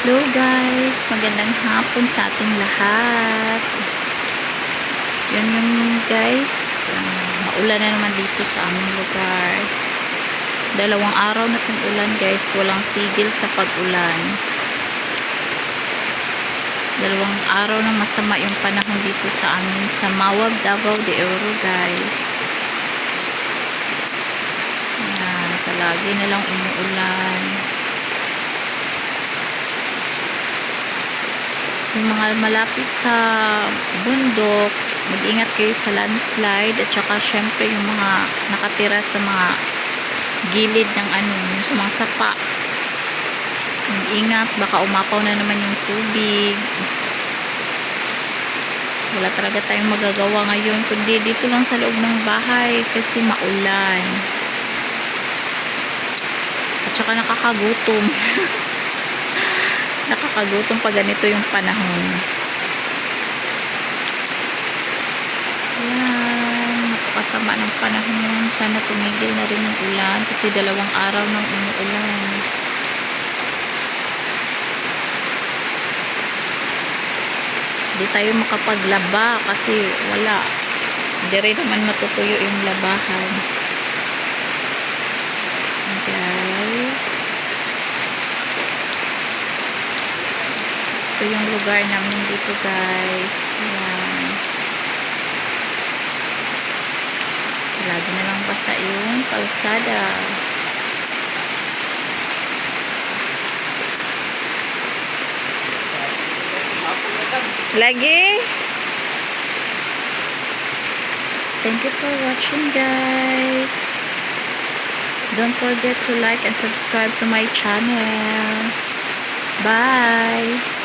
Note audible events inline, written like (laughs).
Hello guys, magandang hapon sa ating lahat. Yun yung guys, ah, maulan na naman dito sa aming lugar. Dalawang araw na itong ulan guys, walang tigil sa pag-ulan. Dalawang araw na masama yung panahon dito sa amin sa Mawag, Davao de Oro guys. Yan, palagi na lang umuulan. Yung mga malapit sa bundok, mag-ingat kayo sa landslide at saka syempre yung mga nakatira sa mga gilid ng ano, yung sa mga sapa. Mag-ingat, baka umapaw na naman yung tubig. Wala talaga tayong magagawa ngayon, kundi dito lang sa loob ng bahay kasi maulan. At saka nakakagutom. (laughs) nakakagutom pa ganito yung panahon. Yan, napakasama ng panahon. Sana tumigil na rin yung ulan kasi dalawang araw nang umuulan. Hindi tayo makapaglaba kasi wala. Hindi rin naman matutuyo yung labahan. Guys. Ito yung lugar namin dito guys. Yan lagi na lang basa yung kalsada. Lagi. Thank you for watching guys. Don't forget to like and subscribe to my channel. Bye